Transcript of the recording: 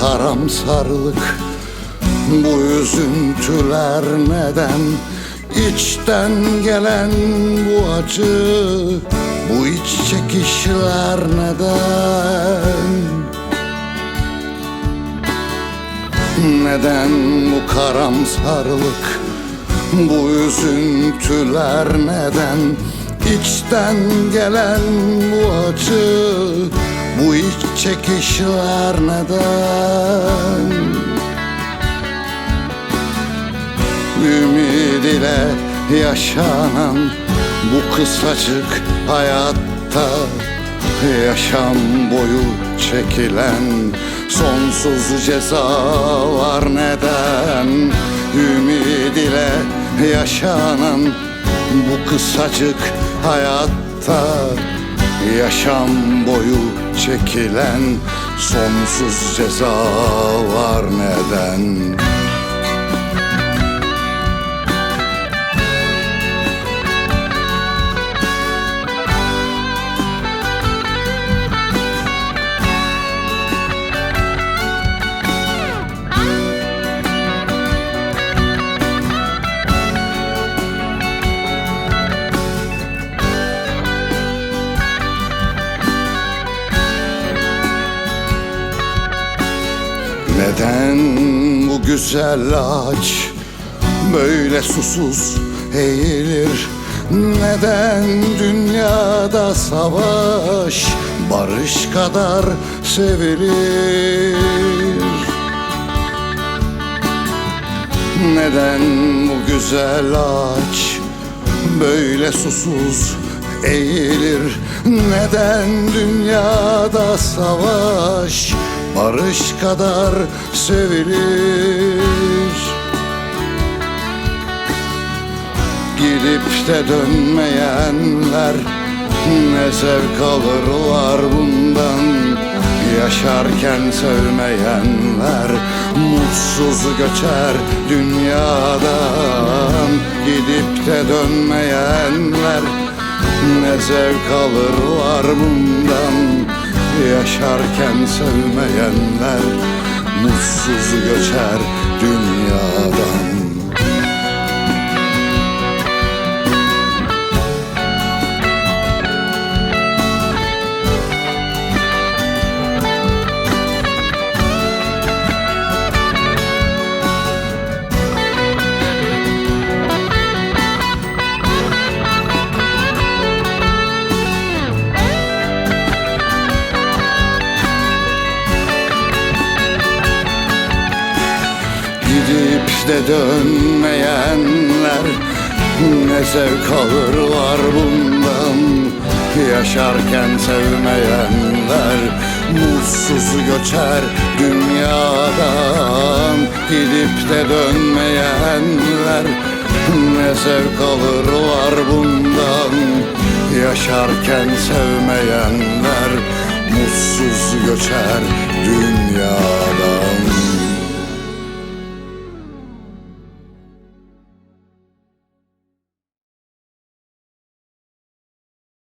karamsarlık Bu üzüntüler neden? İçten gelen bu acı Bu iç çekişler neden? Neden bu karamsarlık Bu üzüntüler neden? İçten gelen bu acı Bu iç çekişler neden Ümid ile yaşanan bu kısacık hayatta Yaşam boyu çekilen sonsuz cezalar neden? Ümid ile yaşanan bu kısacık hayatta Yaşam boyu çekilen sonsuz cezalar neden Neden bu güzel ağaç böyle susuz eğilir? Neden dünyada savaş barış kadar sevilir? Neden bu güzel ağaç böyle susuz eğilir? Neden dünyada savaş barış kadar sevilir? Gidip de dönmeyenler ne zevk alırlar bundan Yaşarken sevmeyenler mutsuz göçer dünyadan Gidip de dönmeyenler ne zevk alırlar bundan Yaşarken sevmeyenler mutsuz göçer dünyadan de dönmeyenler Ne zevk alırlar bundan? Yaşarken sevmeyenler Mutsuz göçer dünyadan. Gidip de dönmeyenler Ne zevk alırlar bundan? Yaşarken sevmeyenler Mutsuz göçer dünyadan